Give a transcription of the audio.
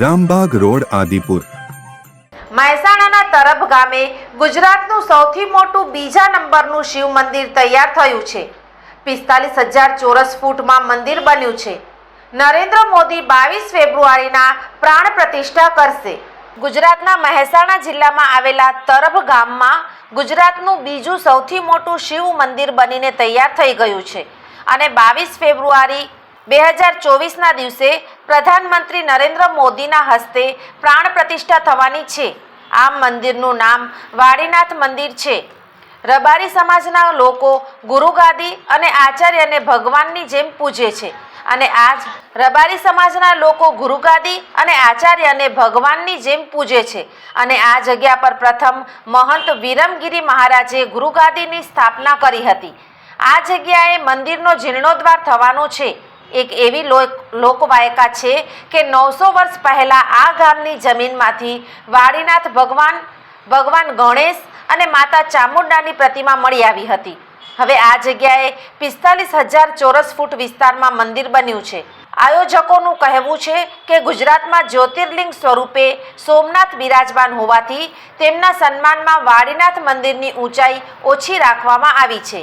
Rambag road, Adipur. મહેસાણાના તરફ ગામે ગુજરાતનું સૌથી મોટું બીજા નંબરનું શિવ મંદિર તૈયાર થયું છે. પિસ્તાલીસ હજાર ચોરસ ફૂટમાં મંદિર બન્યું છે. નરેન્દ્ર મોદી બાવીસ ફેબ્રુઆરીના પ્રાણ પ્રતિષ્ઠા કરશે. ગુજરાતના મહેસાણા જિલ્લામાં આવેલા તરભ ગામમાં ગુજરાતનું બીજું સૌથી મોટું શિવ મંદિર બનીને તૈયાર થઈ ગયું છે. અને બાવીસ ફેબ્રુઆરી બે હજાર ચોવીસના દિવસે પ્રધાનમંત્રી નરેન્દ્ર મોદીના હસ્તે પ્રાણ પ્રતિષ્ઠા થવાની છે. આ મંદિરનું નામ વાડીનાથ મંદિર છે. રબારી સમાજના લોકો ગુરુગાદી અને આચાર્યને ભગવાનની જેમ પૂજે છે અને આજ રબારી સમાજના લોકો ગુરુગાદી અને આચાર્યને ભગવાનની જેમ પૂજે છે અને આ જગ્યા પર પ્રથમ મહંત વિરમગીરી મહારાજે ગુરુગાદીની સ્થાપના કરી હતી. આ જગ્યાએ મંદિરનો જીર્ણોદ્ધાર થવાનો છે. એક એવી લોક લોકવાયકા છે કે નવસો વર્ષ પહેલાં આ ગામની જમીનમાંથી વાડીનાથ ભગવાન ભગવાન ગણેશ અને માતા ચામુંડાની પ્રતિમા મળી આવી હતી. હવે આ જગ્યાએ પિસ્તાલીસ હજાર ચોરસ ફૂટ વિસ્તારમાં મંદિર બન્યું છે. આયોજકોનું કહેવું છે કે ગુજરાતમાં જ્યોતિર્લિંગ સ્વરૂપે સોમનાથ બિરાજમાન હોવાથી તેમના સન્માનમાં વાડીનાથ મંદિરની ઊંચાઈ ઓછી રાખવામાં આવી છે.